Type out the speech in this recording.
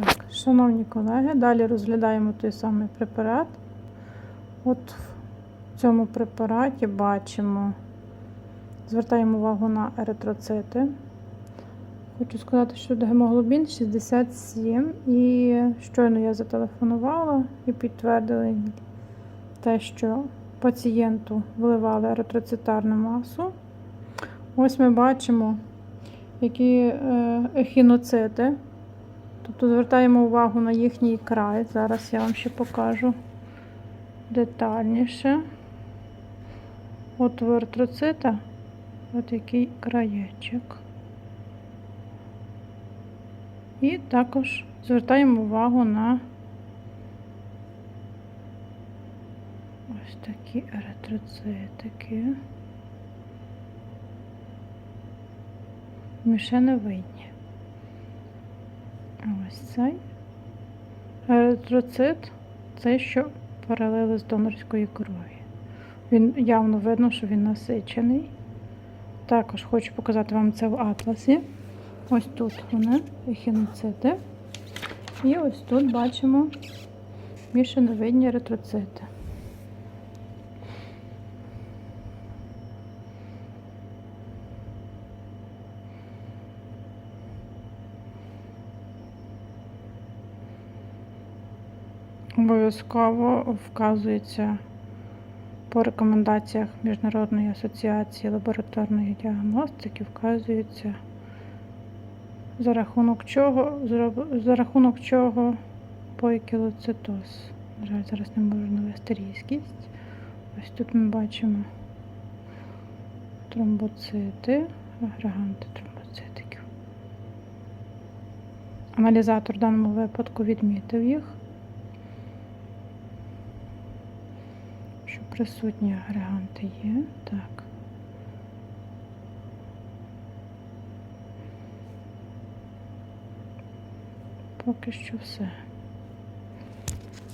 Так, шановні колеги, далі розглядаємо той самий препарат. От в цьому препараті бачимо, звертаємо увагу на еритроцити. Хочу сказати, що гемоглобін 67. І щойно я зателефонувала і підтвердили те, що пацієнту вливали еритроцитарну масу. Ось ми бачимо, які е, ехіноцити. Тобто звертаємо увагу на їхній край. Зараз я вам ще покажу детальніше. От у еритроцита, от який краєчок. І також звертаємо увагу на ось такі еритроцитики. Мішеневидні. Ось цей еритроцит, це що паралели з донорської крові. Він явно видно, що він насичений. Також хочу показати вам це в атласі. Ось тут вони, ехіноцити. І ось тут бачимо мішановидні еритроцити. Обов'язково вказується по рекомендаціях Міжнародної асоціації лабораторної діагностики, вказується за рахунок чого, за рахунок чого поікілоцитоз. На жаль, зараз не можу навести різкість. Ось тут ми бачимо тромбоцити, агреганти тромбоцитиків. Аналізатор в даному випадку відмітив їх. що присутні агреганти є. Так. Поки що все.